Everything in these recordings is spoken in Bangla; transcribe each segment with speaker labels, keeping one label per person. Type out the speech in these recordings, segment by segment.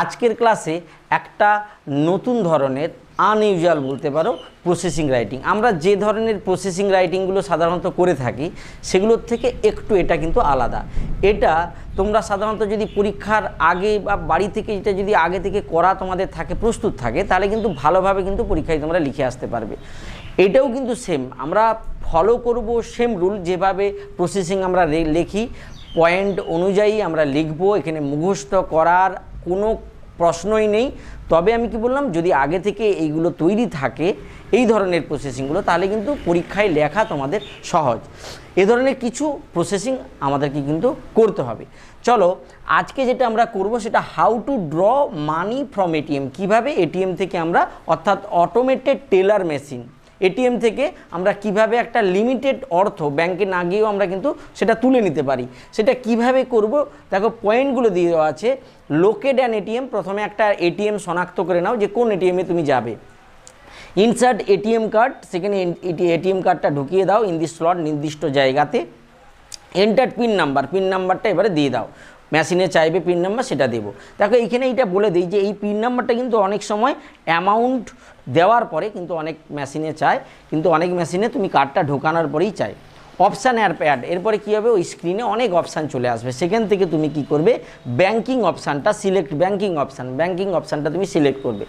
Speaker 1: আজকের ক্লাসে একটা নতুন ধরনের আনইউজুয়াল বলতে পারো প্রসেসিং রাইটিং আমরা যে ধরনের প্রসেসিং রাইটিংগুলো সাধারণত করে থাকি, সেগুলোর থেকে একটু এটা কিন্তু আলাদা। এটা তোমরা সাধারণত যদি পরীক্ষার আগে বা বাড়ি থেকে এটা যদি আগে থেকে করা তোমাদের থাকে, প্রস্তুত থাকে, তাহলে কিন্তু ভালোভাবে কিন্তু পরীক্ষায় তোমরা লিখে আসতে পারবে। এটাও কিন্তু সেম আমরা ফলো করব সেম রুল যেভাবে প্রসেসিং আমরা লিখি। পয়েন্ট অনুযায়ী আমরা লিখব, এখানে মুখস্থ করার কোনো প্রশ্নই নেই। তবে আমি কি বললাম, যদি আগে থেকে এইগুলো তৈরি থাকে, এই ধরনের প্রসেসিংগুলো তাহলে কিন্তু পরীক্ষায় লেখা তোমাদের সহজ। এ ধরনের কিছু প্রসেসিং আমাদেরকে কিন্তু করতে হবে। চলো, আজকে যেটা আমরা করব সেটা how to draw money from ATM কীভাবে এটিএম থেকে আমরা, অর্থাৎ অটোমেটেড টেলার মেশিন এটিএম থেকে আমরা কীভাবে একটা লিমিটেড অর্থ ব্যাংকে না গিয়েও আমরা কিন্তু সেটা তুলে নিতে পারি। সেটা কীভাবে করব? দেখো, পয়েন্টগুলো দিয়ে দেওয়া আছে। লোকেড অ্যান এটিএম প্রথমে একটা এটিএম শনাক্ত করে নাও যে কোন এটিএমে তুমি যাবে। ইনসার্ট এটিএম কার্ড, সেখানে এটিএম কার্ডটা ঢুকিয়ে দাও, ইন দি স্লট নির্দিষ্ট জায়গাতে। এন্টার পিন নাম্বার, পিন নাম্বারটা এবারে দিয়ে দাও। মেশিনে চাইবে পিন নাম্বার সেটা দেবো। দেখো, এইখানে এইটা বলে দিই যে এই পিন নাম্বারটা কিন্তু অনেক সময় অ্যামাউন্ট দেওয়ার পরে কিন্তু অনেক মেশিনে চায়, কিন্তু অনেক মেশিনে তুমি কার্ডটা ঢোকানোর পরেই চাই অপশান অ্যার প্যাড এরপরে কী হবে? ওই স্ক্রিনে অনেক অপশান চলে আসবে। সেখান থেকে তুমি কি করবে? ব্যাংকিং অপশানটা সিলেক্ট ব্যাংকিং অপশান ব্যাংকিং অপশানটা তুমি সিলেক্ট করবে।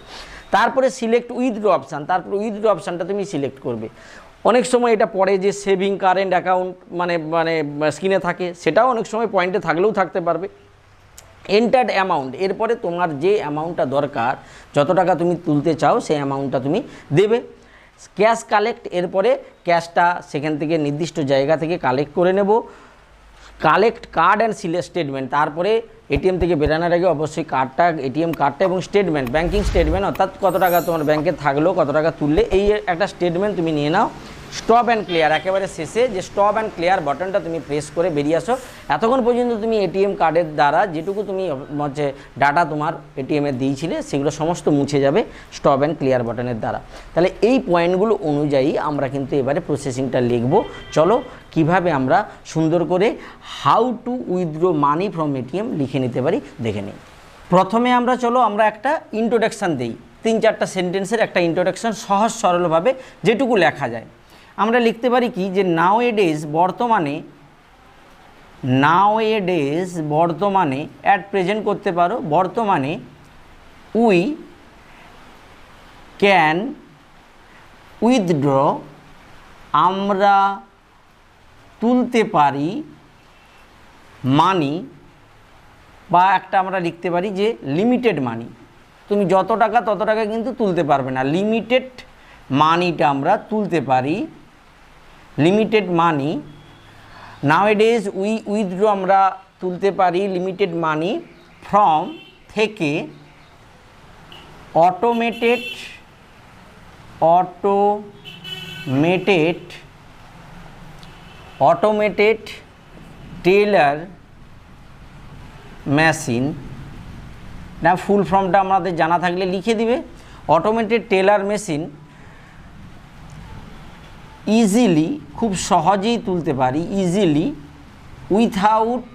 Speaker 1: তারপরে সিলেক্ট উইথড্র অপশান তারপরে উইথড্র অপশানটা তুমি সিলেক্ট করবে। অনেক সময় এটা পড়ে যে সেভিং কারেন্ট অ্যাকাউন্ট মানে মানে স্ক্রিনে থাকে, সেটাও অনেক সময় পয়েন্টে থাকলেও থাকতে পারবে। এন্টার্ড অ্যামাউন্ট এরপরে তোমার যে অ্যামাউন্টটা দরকার, যত টাকা তুমি তুলতে চাও, সেই অ্যামাউন্টটা তুমি দেবে। ক্যাশ কালেক্ট এরপরে ক্যাশটা সেখান থেকে নির্দিষ্ট জায়গা থেকে কালেক্ট করে নেব। কালেক্ট কার্ড অ্যান্ড সিলে স্টেটমেন্ট তারপরে এটিএম থেকে বেরানোর আগে অবশ্যই কার্ডটা এটিএম কার্ডটা এবং স্টেটমেন্ট ব্যাঙ্কিং স্টেটমেন্ট অর্থাৎ কত টাকা তোমার ব্যাংকে থাকল, কত টাকা তুললে, এই একটা স্টেটমেন্ট তুমি নিয়ে নাও। স্টপ অ্যান্ড ক্লিয়ার একেবারে শেষে যে স্টপ অ্যান্ড ক্লিয়ার বাটনটা তুমি প্রেস করে বেরিয়ে আসো, এতক্ষণ পর্যন্ত তুমি এটিএম কার্ডের দ্বারা যেটুকু তুমি হচ্ছে ডাটা তোমার এটিএমে দিয়েছিলে, সেগুলো সমস্ত মুছে যাবে স্টপ অ্যান্ড ক্লিয়ার বাটনের দ্বারা। তাহলে এই পয়েন্টগুলো অনুযায়ী আমরা কিন্তু এবারে প্রসেসিংটা লিখব। চলো কীভাবে আমরা সুন্দর করে how to withdraw money from ATM লিখে নিতে পারি, দেখে নিই। প্রথমে আমরা চলো আমরা একটা ইন্ট্রোডাকশান দিই। তিন চারটা সেন্টেন্সের একটা ইন্ট্রোডাকশান সহজ সরলভাবে যেটুকু লেখা যায়। আমরা লিখতে পারি কি যে নাও এ ডেজ বর্তমানে নাও এ ডেজ বর্তমানে অ্যাট প্রেজেন্ট করতে পারো, বর্তমানে উই ক্যান উইথড্র আমরা তুলতে পারি মানি বা একটা আমরা লিখতে পারি যে লিমিটেড মানি তুমি যত টাকা তত টাকা কিন্তু তুলতে পারবে না। লিমিটেড মানিটা আমরা তুলতে পারি limited money nowadays we withdraw আমরা তুলতে পারি লিমিটেড মানি ফ্রম থেকে automated automated automated teller machine না ফুল ফর্মটা আমাদের জানা থাকলে লিখে দিবে। অটোমেটেড টেলার মেশিন ইজিলি খুব সহজেই তুলতে পারি easily without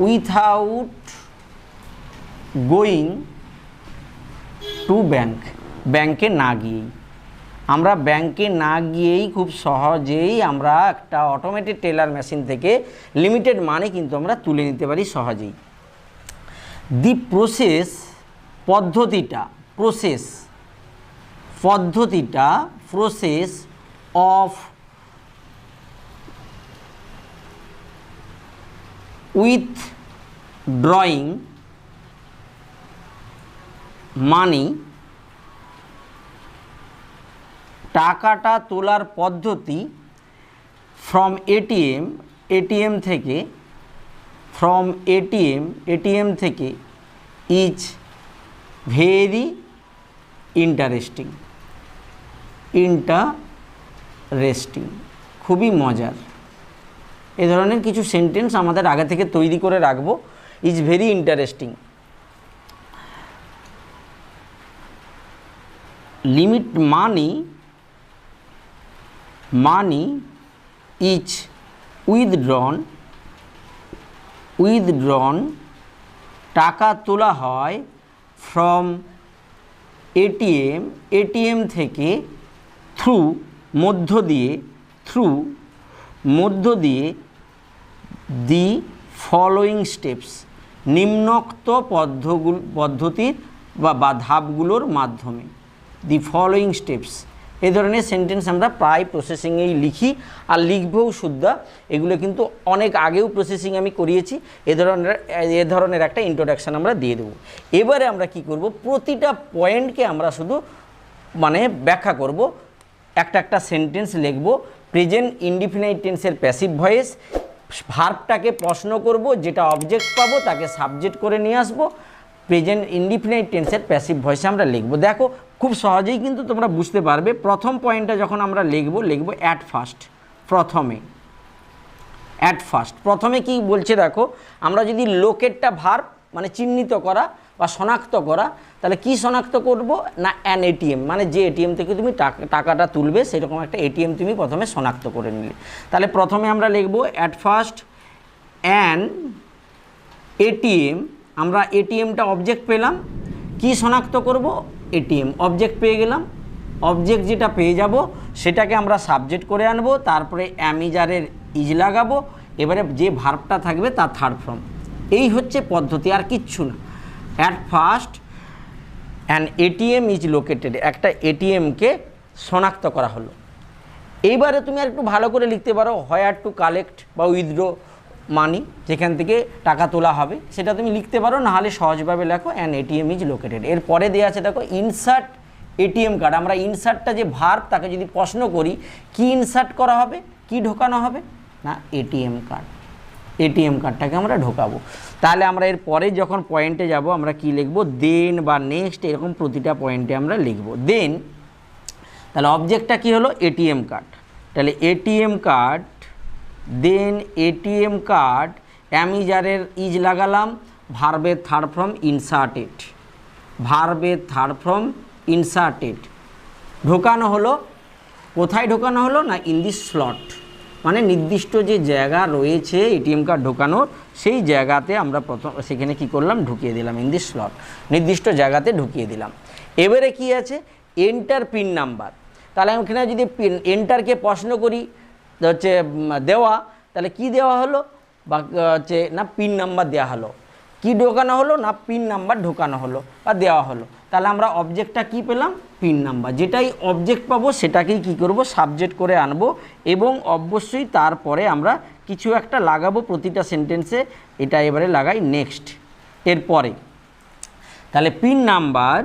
Speaker 1: without going to bank ব্যাংকে না গিয়েই। আমরা ব্যাংকে না গিয়েই খুব সহজেই আমরা একটা অটোমেটেড টেলার মেশিন থেকে লিমিটেড মানে কিন্তু আমরা তুলে নিতে পারি সহজেই। দি প্রসেস পদ্ধতিটা প্রসেস পদ্ধতিটা অফ উইথ ড্রয়িং মানি টাকাটা তোলার পদ্ধতি ফ্রম এটিএম এটিএম থেকে ফ্রম এটিএম এটিএম থেকে ইজ ভেরি ইন্টারেস্টিং ইন্টারেস্টিং, খুবই মজার। এ ধরনের কিছু সেন্টেন্স আমাদের আগে থেকে তৈরি করে রাখব। Is very interesting limit money money is withdrawn withdrawn টাকা তোলা হয় ফ্রম এটিএম এটিএম থেকে থ্রু মধ্য দিয়ে, থ্রু মধ্য দিয়ে দি ফলোয়িং স্টেপস, নিম্নোক্ত পদ্ধগুলো, পদ্ধতির বা বা ধাপগুলোর মাধ্যমে। দি ফলোয়িং স্টেপস, এ ধরনের সেন্টেন্স আমরা প্রায় প্রসেসিংয়েই লিখি আর লিখবও শুদ্ধা এগুলো কিন্তু অনেক আগেও প্রসেসিং আমি করিয়েছি। এ ধরনের এ ধরনের একটা ইন্ট্রোডাকশান আমরা দিয়ে দেবো। এবারে আমরা কি করব? প্রতিটা পয়েন্টকে আমরা শুধু মানে ব্যাখ্যা করব। একটা একটা সেন্টেন্স লিখব প্রেজেন্ট ইনডিফিনাইট টেন্সের প্যাসিভ ভয়েস ভার্বটাকে প্রশ্ন করব, যেটা অবজেক্ট পাবো, তাকে সাবজেক্ট করে নিয়ে আসব প্রেজেন্ট ইনডিফিনাইট টেন্সের প্যাসিভ ভয়েসে আমরা লিখব। দেখো, খুব সহজেই কিন্তু তোমরা বুঝতে পারবে, প্রথম পয়েন্টটা যখন আমরা লিখব লিখব অ্যাট ফার্স্ট প্রথমে। অ্যাট ফার্স্ট প্রথমে কি বলছে দেখো, আমরা যদি লোকেরটা ভার মানে চিহ্নিত করা বা শনাক্ত করা, তাহলে কি শনাক্ত করব? না অ্যান এটিএম মানে যে এটিএম থেকে তুমি টাকাটা তুলবে, সেরকম একটা এটিএম তুমি প্রথমে শনাক্ত করে নিলে। তাহলে প্রথমে আমরা লিখব অ্যাট ফার্স্ট অ্যান এটিএম আমরা এটিএমটা অবজেক্ট পেলাম, কি শনাক্ত করব? এটিএম অবজেক্ট পেয়ে গেলাম অবজেক্ট যেটা পেয়ে যাব, সেটাকে আমরা সাবজেক্ট করে আনব, তারপরে অ্যামিজারের ইজ লাগাবো, এবারে যে ভার্বটা থাকবে, তার থার্ড ফর্ম এই হচ্ছে পদ্ধতি, আর কিচ্ছু না। At first an ATM is located একটা এটিএমকে শনাক্ত করা হলো। এইবারে তুমি আর একটু ভালো করে লিখতে পারো হোয়ার টু কালেক্ট বা উইথড্র মানি যেখান থেকে টাকা তোলা হবে, সেটা তুমি লিখতে পারো, নাহলে সহজভাবে লেখো অ্যান এটিএম ইজ লোকেটেড এরপরে দেওয়া আছে, দেখো ইনসার্ট এটিএম কার্ড আমরা ইনসার্টটা যে ভার্ব তাকে যদি প্রশ্ন করি, কি ইনসার্ট করা হবে, কি ঢোকানো হবে? না এটিএম কার্ড এটিএম কার্ডটাকে আমরা ঢোকাবো। তাহলে আমরা এর পরে যখন পয়েন্টে যাব, আমরা কি লিখব? দেন বা নেক্সট এরকম প্রতিটা পয়েন্টে আমরা লিখব। দেন তাহলে অবজেক্টটা কি হলো? ATM card. তাহলে ATM card then ATM card, অ্যামিজারের is লাগালাম ভার্বের থার্ড ফ্রম ইনসার্টেড ভার্বের থার্ড ফ্রম ইনসার্টেড ঢোকানো হলো? কোথায় ঢোকানো হলো? না ইন দি স্লট মানে নির্দিষ্ট যে জায়গা রয়েছে এটিএম কার্ড ঢোকানোর, সেই জায়গাতে আমরা প্রথম, সেখানে কি করলাম? ঢুকিয়ে দিলাম ইন দি স্লট নির্দিষ্ট জায়গাতে ঢুকিয়ে দিলাম। এবারে কি আছে? এন্টার পিন নাম্বার তাহলে আমি ওখানে যদি পিন এন্টারকে প্রশ্ন করি, হচ্ছে দেওয়া, তাহলে কি দেওয়া হলো? বা, হচ্ছে, না পিন নাম্বার দেওয়া হলো। কি ঢোকানো হলো না পিন নাম্বার ঢোকানো হলো বা দেওয়া হলো? তাহলে আমরা অবজেক্টটা কি পেলাম? পিন নাম্বার যেটাই অবজেক্ট পাবো সেটাকেই কি করব? সাবজেক্ট করে আনব এবং অবশ্যই তারপরে আমরা কিছু একটা লাগাবো প্রতিটা সেন্টেন্সে এটা এবারে লাগাই নেক্সট এরপরে, তাহলে pin number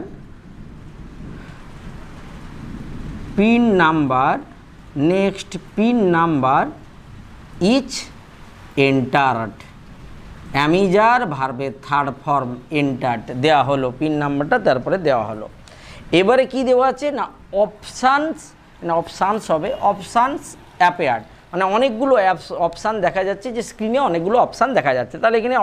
Speaker 1: pin number next pin number is entered am is are ভার্বের থার্ড ফর্ম এন্টার্ড দেওয়া হলো, পিন নাম্বারটা, তারপরে দেওয়া হলো। এবারে কি দেওয়া আছে? না, অপশানস না, অপশানস হবে, অপশানস অ্যাপেয়ার্ড মানে অনেকগুলো অ্যাপস, অপশান দেখা যাচ্ছে যে স্ক্রিনে অনেকগুলো অপশান দেখা যাচ্ছে। তাহলে এখানে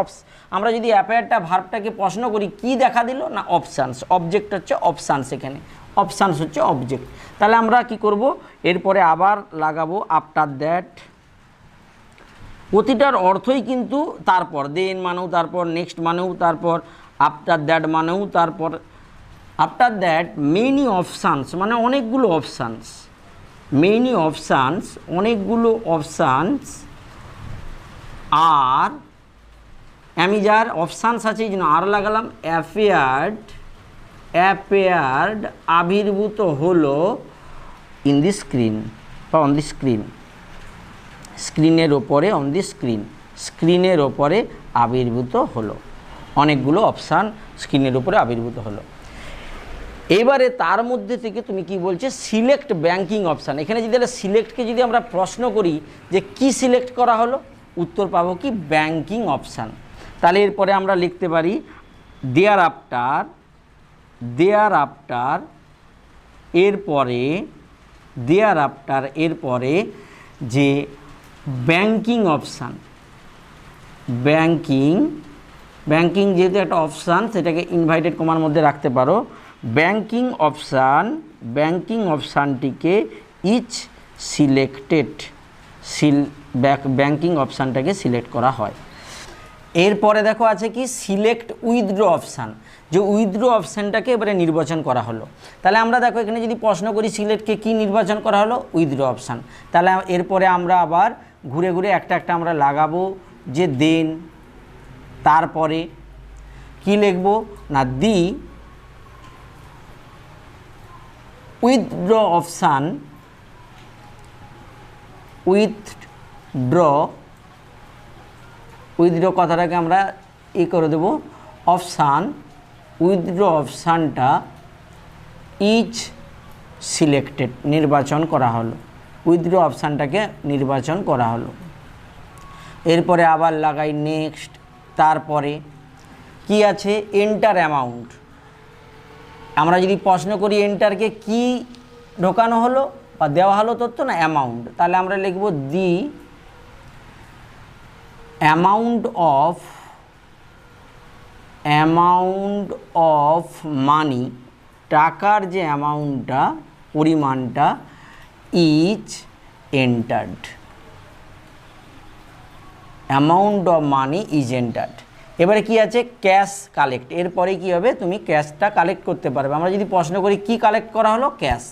Speaker 1: আমরা যদি অ্যাপেয়ারটা, ভার্বটাকে প্রশ্ন করি, কি দেখা দিল? না, অপশানস। অবজেক্ট হচ্ছে অপশানস এখানে। অপশানস হচ্ছে অবজেক্ট। তাহলে আমরা কি করব? এরপরে আবার লাগাবো, আফটার দ্যাট প্রতিটার অর্থই কিন্তু তারপর দেন মানেও তারপর নেক্সট মানেও তারপর আফটার দ্যাট মানেও তারপর। আফটার দ্যাট মেনি অপশানস মানে অনেকগুলো অপশানস মেনি অপশানস অনেকগুলো অপশানস আর আমি যার অপশানস আছে এই জন্য আর লাগালাম অ্যাফেয়ার্ড অ্যাপেয়ার্ড আবির্ভূত হলো ইন দি স্ক্রিন বা অন দি স্ক্রিন স্ক্রিনের ওপরে অন দি স্ক্রিন স্ক্রিনের ওপরে আবির্ভূত হলো। অনেকগুলো অপশান স্ক্রিনের উপরে আবির্ভূত হলো। এবারে তার মধ্যে থেকে তুমি কি বলছে? সিলেক্ট ব্যাংকিং অপশান এখানে যদি সিলেক্টকে যদি আমরা প্রশ্ন করি যে কি সিলেক্ট করা হলো? উত্তর পাবো কি ব্যাংকিং অপশান তাহলে এরপরে আমরা লিখতে পারি দেয়ার আফটার দেয়ার আফটার এরপরে দেয়ার আফটার এরপরে যে ব্যাংকিং অপশান। ব্যাংকিং ব্যাংকিং যেহেতু একটা অপশান, সেটাকে ইনভাইটেড কমার মধ্যে রাখতে পারো। ব্যাংকিং অপশান, ব্যাংকিং অপশানটিকে ইচ সিলেক্টেড সিল ব্যাংকিং অপশানটাকে সিলেক্ট করা হয়। এরপরে দেখো আছে কি সিলেক্ট উইথড্র অপশান। যে উইথড্র অপশানটাকে এবারে নির্বাচন করা হলো। তাহলে আমরা দেখো এখানে যদি প্রশ্ন করি সিলেক্টকে কি নির্বাচন করা হলো? Withdraw option. তাহলে এরপরে আমরা আবার ঘুরে ঘুরে একটা একটা আমরা লাগাবো যে দেন, তারপরে কি লিখব? না, the withdraw option withdraw withdraw কথাটাকে আমরা ই করে দেব অপশান উইথড্র অপশানটা ইজ সিলেক্টেড, নির্বাচন করা হলো। উইথড্র অপশানটাকে নির্বাচন করা হলো। এরপরে আবার লাগাই নেক্সট তারপরে কি আছে? এন্টার অ্যামাউন্ট আমরা যদি প্রশ্ন করি এন্টারকে কি ঢোকানো হলো বা দেওয়া হলো তথ্য না অ্যামাউন্ট তাহলে আমরা লিখব the amount of amount of money টাকার যে অ্যামাউন্টটা পরিমাণটা is entered amount of money is entered এবারে কি আছে? ক্যাশ কালেক্ট এরপরে কি হবে? তুমি ক্যাশটা কালেক্ট করতে পারবে। আমরা যদি প্রশ্ন করি, কি কালেক্ট করা হলো? Cash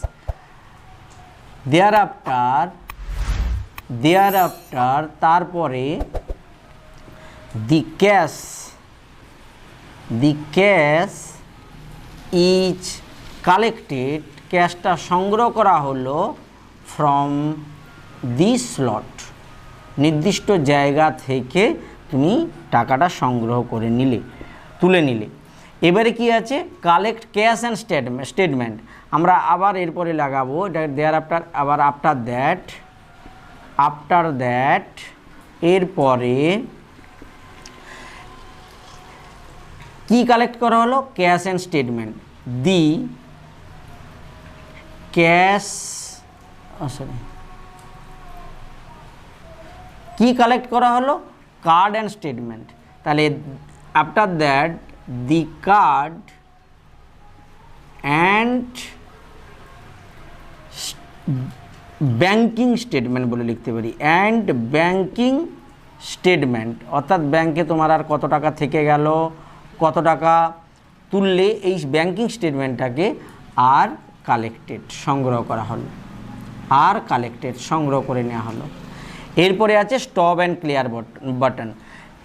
Speaker 1: there after there after তারপরে the cash the cash is collected ক্যাশটা সংগ্রহ করা হলো ফ্রম দি স্লট নির্দিষ্ট জায়গা থেকে তুমি টাকাটা সংগ্রহ করে নিলে, তুলে নিলে। এবারে কি আছে? Collect cash and statement statement আমরা আবার এরপরে লাগাবো, এটা দেয়ার আফটার আবার আফটার দ্যাট আফটার দ্যাট এরপরে কি কালেক্ট করা হলো? Cash and statement the cash sorry কি কালেক্ট করা হলো? কার্ড অ্যান্ড স্টেটমেন্ট তাহলে after that the card and banking statement বলে লিখতে পারি। অ্যান্ড ব্যাংকিং স্টেটমেন্ট অর্থাৎ ব্যাংকে তোমার আর কত টাকা থেকে গেল, কত টাকা তুললে এই ব্যাংকিং স্টেটমেন্টটাকে আর কালেক্টেড সংগ্রহ করা হলো। আর কালেক্টেড, সংগ্রহ করে নেওয়া হলো। এরপরে আছে স্টপ অ্যান্ড ক্লিয়ার বাটন।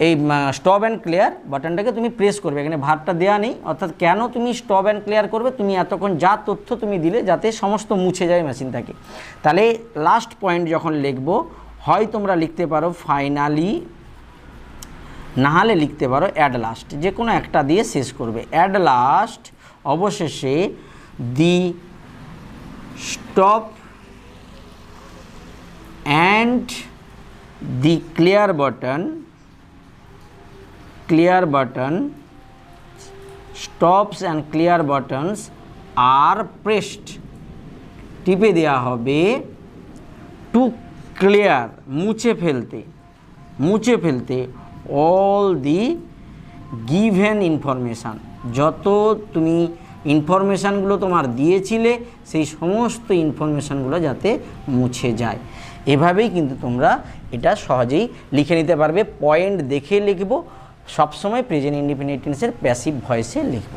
Speaker 1: এই স্টপ অ্যান্ড ক্লিয়ার বাটনটাকে তুমি প্রেস করবে। এখানে ভাতটা দেওয়া নেই, অর্থাৎ কেন তুমি স্টপ অ্যান্ড ক্লিয়ার করবে? তুমি এতক্ষণ যা তথ্য তুমি দিলে যাতে সমস্ত মুছে যায় মেশিন থেকে তাহলে লাস্ট পয়েন্ট যখন লিখব, হয় তোমরা লিখতে পারো ফাইনালি নাহলে লিখতে পারো অ্যাড লাস্ট যে কোনো একটা দিয়ে শেষ করবে। অ্যাড লাস্ট অবশেষে the stop and the clear button clear button, stops and clear buttons are pressed. টিপে দেওয়া হবে টু ক্লিয়ার মুছে ফেলতে। মুছে ফেলতে অল দি গিভেন ইনফরমেশান যত তুমি ইনফরমেশানগুলো তোমার দিয়েছিলে, সেই সমস্ত ইনফরমেশানগুলো যাতে মুছে যায়। এভাবেই কিন্তু তোমরা এটা সহজেই লিখে নিতে পারবে। পয়েন্ট দেখে লিখব, সবসময় প্রেজেন্ট ইন্ডিপেন্ডেন্ট টেন্সের প্যাসিভ ভয়েসে লিখব।